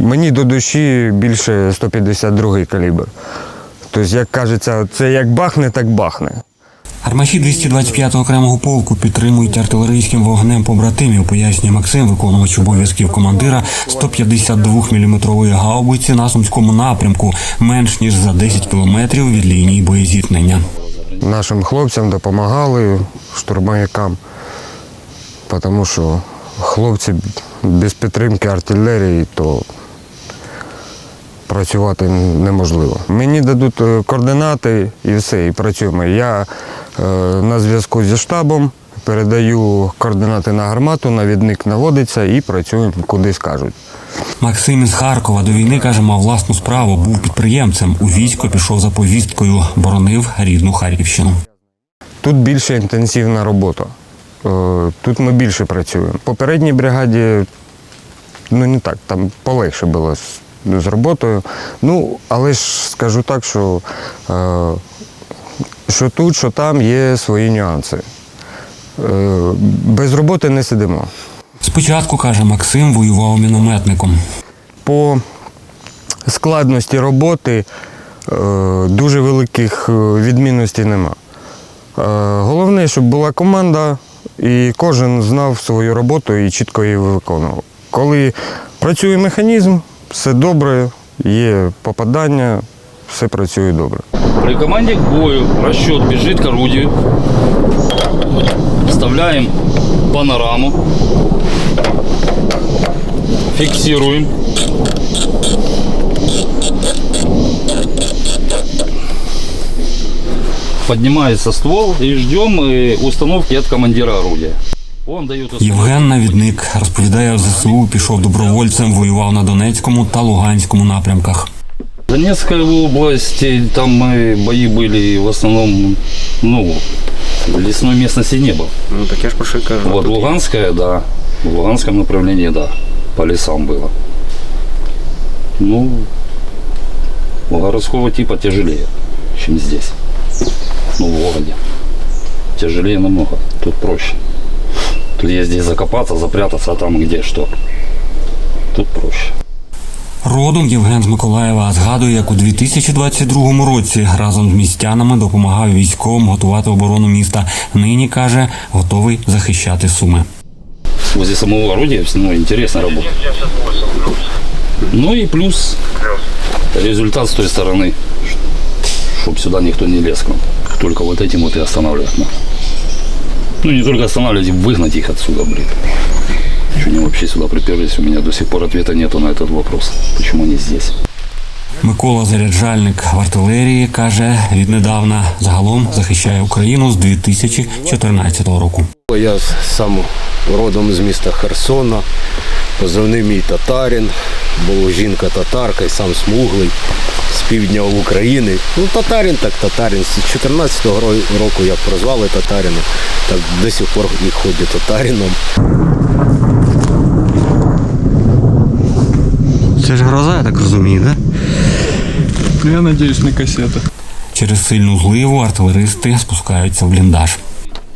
мені до душі більше 152 калібр. Тобто, як кажеться, це як бахне, так бахне. Армаші 225-го окремого полку підтримують артилерійським вогнем побратимів, пояснює Максим, виконувач обов'язків командира 152-мм гаубиці на сумському напрямку, менш ніж за 10 кілометрів від лінії боєзіткнення. Нашим хлопцям допомагали, штурмовикам, тому що хлопці без підтримки артилерії, то працювати неможливо. Мені дадуть е, координати і все, і працюємо. Я е, на зв'язку зі штабом передаю координати на гармату, навідник наводиться і працюємо куди скажуть. Максим із Харкова до війни каже, мав власну справу, був підприємцем. У військо пішов за повісткою, боронив рідну Харківщину. Тут більше інтенсивна робота. Е, Тут ми більше працюємо. В попередній бригаді ну не так, там полегше було з, роботою. Ну, але ж скажу так, що, е, що тут, що там є свої нюанси. Е, Без роботи не сидимо. Спочатку каже Максим, воював мінометником. По складності роботи е, дуже великих відмінностей нема. Головне, щоб була команда, і кожен знав свою роботу і чітко її виконував. Коли працює механізм, все добре, є попадання, все працює добре. При команде к бою расчет бежит к орудию. Вставляем панораму. Фиксируем. Поднимается ствол и ждем э, установки от командира орудия. Он дает установку. Євген Навідник розповідає, в ЗСУ пішов добровольцем, воював на Донецькому та Луганському напрямках. Донецкая область, э, там э, бои были в основном, ну, лесной местности не было. Ну так я ж про що й кажу. Вот Тут Луганская, да. В Луганском направлении, да. По лесам было. Ну, у городского типа тяжелее, чем здесь. Ну, в городе. Тяжелее намного. Тут проще. Тут есть здесь закопаться, запрятаться, а там где что. Тут проще. Родом Євген з Миколаєва згадує, як у 2022 році разом з містянами допомагав військовим готувати оборону міста. Нині каже, готовий захищати суми. Возле самого орудия ну, интересно работать. Ну и плюс результат с той стороны, чтобы сюда никто не лез к нам. Только вот этим вот и останавливать надо. Ну не только останавливать, выгнать их отсюда, блин. Что они вообще сюда приперлись, у меня до сих пор ответа нету на этот вопрос. Почему они здесь? Микола Заряджальник в артилерії каже, віднедавна загалом захищає Україну з 2014 року. Я сам родом з міста Херсона, позивний мій татарин, була жінка татарка і сам смуглий з півдня України. Ну, татарин так татарин. З 14-го року як прозвали татарином, так до сих пор і ходить татарином. Це ж гроза, я так розумію, да? Ну, Я надеюсь на кассеты. Через сильну зливу артилеристи спускаються в бліндаж.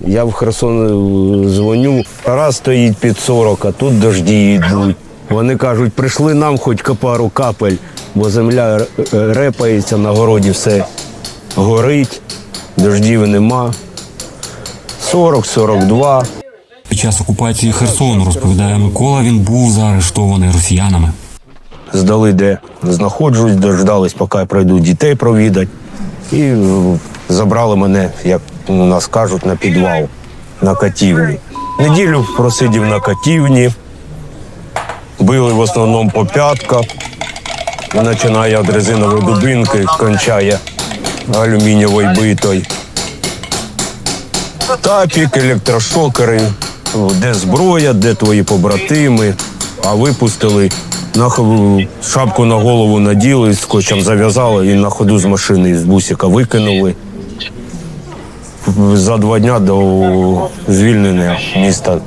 Я в Херсон е, дзвоню, раз стоїть під 40, а тут дожді йдуть. Вони кажуть, прийшли нам хоч пару капель, бо земля репається, на городі все горить, дождів нема. 40-42. Під час окупації Херсону, розповідає Микола, він був заарештований росіянами. Здали, де знаходжусь, дождались, поки пройдуть дітей провідать. І забрали мене, як у нас кажуть, на підвал, на катівні. Неділю просидів на катівні, били в основному по п'ятках, починає від резинової дубинки, кончає алюмінієвою битою. Тапік, електрошокери, де зброя, де твої побратими, а випустили. На шапку на голову наділи, скотчем зав'язали і на ходу з машини з бусика викинули. За два дня до звільнення міста.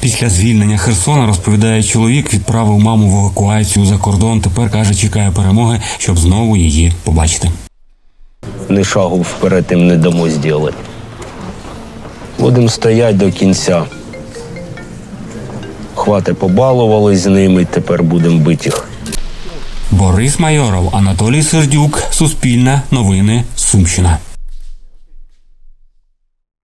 Після звільнення Херсона, розповідає чоловік, відправив маму в евакуацію за кордон. Тепер каже, чекає перемоги, щоб знову її побачити. Ні шагу вперед їм не дамо зробити. Будемо стояти до кінця. Хвати побалували з ними, тепер будемо бити їх Борис Майоров, Анатолій Сердюк, Суспільне, Новини, Сумщина.